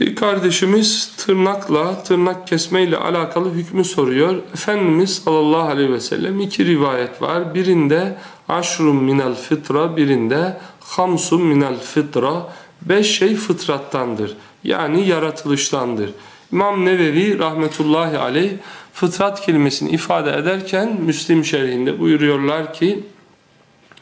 Bir kardeşimiz tırnakla, tırnak kesme ile alakalı hükmü soruyor. Efendimiz sallallahu aleyhi ve sellem iki rivayet var. Birinde aşrum minel fıtra, birinde hamsum minel fıtra. Beş şey fıtrattandır. Yani yaratılıştandır. İmam Nevevi rahmetullahi aleyh fıtrat kelimesini ifade ederken Müslim şerhinde buyuruyorlar ki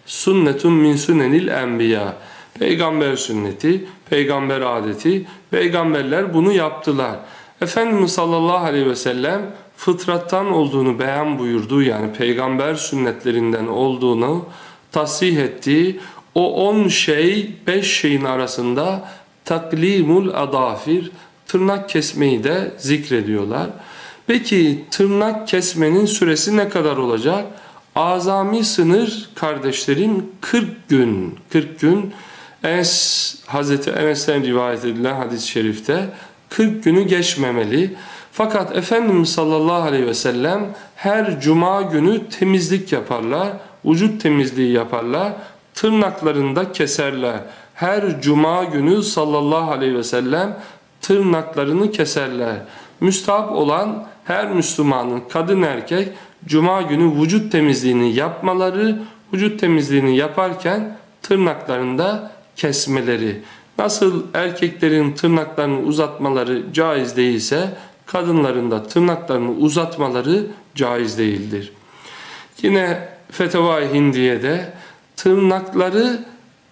sünnetun min sünnenil enbiya peygamber sünneti, peygamber adeti, peygamberler bunu yaptılar. Efendimiz sallallahu aleyhi ve sellem fıtrattan olduğunu beyan buyurduğu yani peygamber sünnetlerinden olduğunu tasih ettiği o on şey, beş şeyin arasında taklimul adafir, tırnak kesmeyi de zikrediyorlar. Peki tırnak kesmenin süresi ne kadar olacak? Azami sınır kardeşlerim 40 gün. 40 gün Enes, Hazreti Enes'ten rivayet edilen hadis-i şerifte 40 günü geçmemeli. Fakat Efendimiz sallallahu aleyhi ve sellem her cuma günü temizlik yaparlar, vücut temizliği yaparlar, tırnaklarında keserler. Her cuma günü sallallahu aleyhi ve sellem tırnaklarını keserler. Müstahap olan her Müslümanın kadın erkek cuma günü vücut temizliğini yapmaları, vücut temizliğini yaparken tırnaklarında kesmeleri. Nasıl erkeklerin tırnaklarını uzatmaları caiz değilse kadınların da tırnaklarını uzatmaları caiz değildir. Yine Feteva-i Hindiye'de tırnakları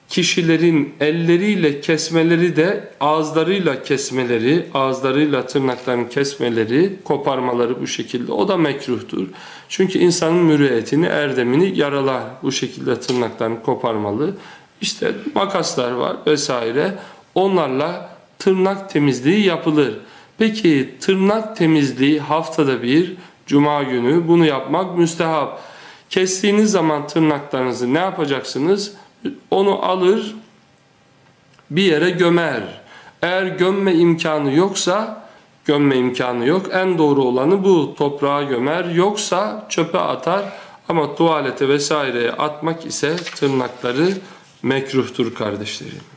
kişilerin elleriyle kesmeleri de ağızlarıyla kesmeleri, ağızlarıyla tırnaklarını kesmeleri, koparmaları bu şekilde o da mekruhtur. Çünkü insanın mürüvvetini, erdemini yaralar bu şekilde tırnaklarını koparmalı. İşte makaslar var vesaire. Onlarla tırnak temizliği yapılır. Peki tırnak temizliği haftada bir cuma günü bunu yapmak müstehap. Kestiğiniz zaman tırnaklarınızı ne yapacaksınız? Onu alır bir yere gömer. Eğer gömme imkanı yoksa gömme imkanı yok. En doğru olanı bu. Toprağa gömer. Yoksa çöpe atar. Ama tuvalete vesaireye atmak ise tırnakları mekruhtur kardeşlerim.